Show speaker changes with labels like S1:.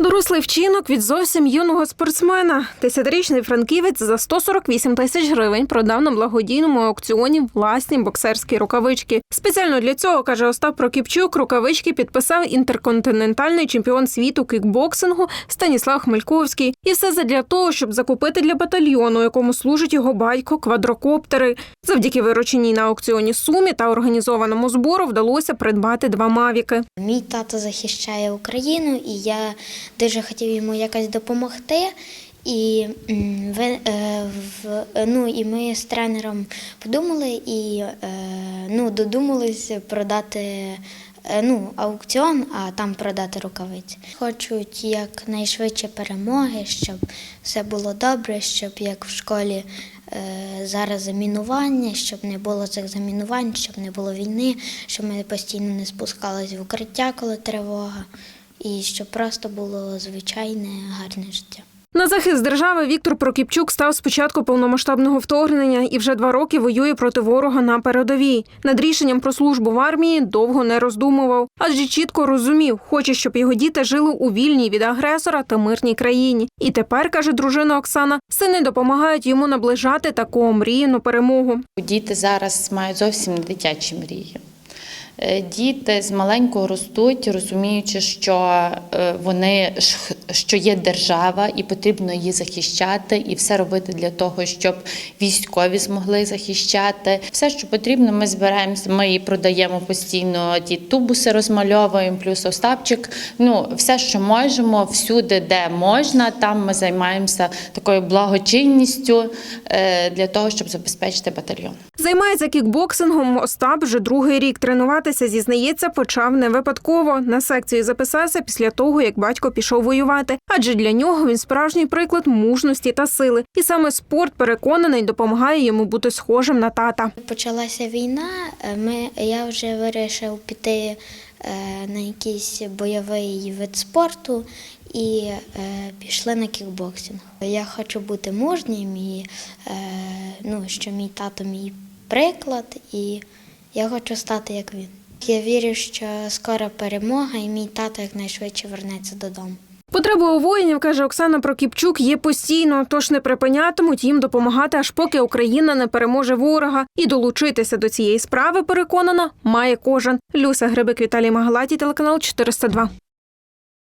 S1: Дорослий вчинок від зовсім юного спортсмена. Десятирічний франківець за 148 тисяч гривень продав на благодійному аукціоні власні боксерські рукавички. Спеціально для цього каже Остап Прокіпчук. Рукавички підписав інтерконтинентальний чемпіон світу кікбоксингу Станіслав Хмельковський. І все задля того, щоб закупити для батальйону, якому служить його батько, квадрокоптери. Завдяки вирученій на аукціоні сумі та організованому збору вдалося придбати два мавіки.
S2: Мій тато захищає Україну, і я дуже хотів йому якось допомогти. І, е, ну, і ми з тренером подумали і е, ну, додумались продати е, ну, аукціон, а там продати рукавиці. Хочуть якнайшвидше перемоги, щоб все було добре, щоб як в школі зараз замінування, щоб не було цих замінувань, щоб не було війни, щоб ми постійно не спускались в укриття, коли тривога, і щоб просто було звичайне гарне життя.
S1: На захист держави Віктор Прокіпчук став з початку повномасштабного вторгнення і вже два роки воює проти ворога на передовій. Над рішенням про службу в армії довго не роздумував, адже чітко розумів, хоче, щоб його діти жили у вільній від агресора та мирній країні. І тепер каже дружина Оксана, сини допомагають йому наближати таку омріяну перемогу.
S3: Діти зараз мають зовсім не дитячі мрії. Е, Діти з маленького ростуть, розуміючи, що е, вони що є держава, і потрібно її захищати, і все робити для того, щоб військові змогли захищати. Все, що потрібно, ми збираємося. Ми і продаємо постійно ті тубуси, розмальовуємо, плюс Остапчик. Ну, все, що можемо, всюди, де можна, там ми займаємося такою благочинністю е, для того, щоб забезпечити батальйон.
S1: Займається кікбоксингом. Остап вже другий рік тренуватися. Зізнається, почав не випадково. На секцію записався після того, як батько пішов воювати. Адже для нього він справжній приклад мужності та сили. І саме спорт переконаний допомагає йому бути схожим на тата.
S2: Почалася війна, е, ми, я вже вирішив піти е, на якийсь бойовий вид спорту і е, пішли на кікбоксинг. Я хочу бути мужнім і е, ну, що мій тато мій приклад, і я хочу стати як він. Я вірю, що скоро перемога, і мій тато якнайшвидше вернеться додому.
S1: Потреба у воїнів, каже Оксана Прокіпчук, є постійно, тож не припинятимуть їм допомагати, аж поки Україна не переможе ворога. І долучитися до цієї справи, переконана, має кожен. Люся Грибик, Віталій Магалаті, телеканал 402.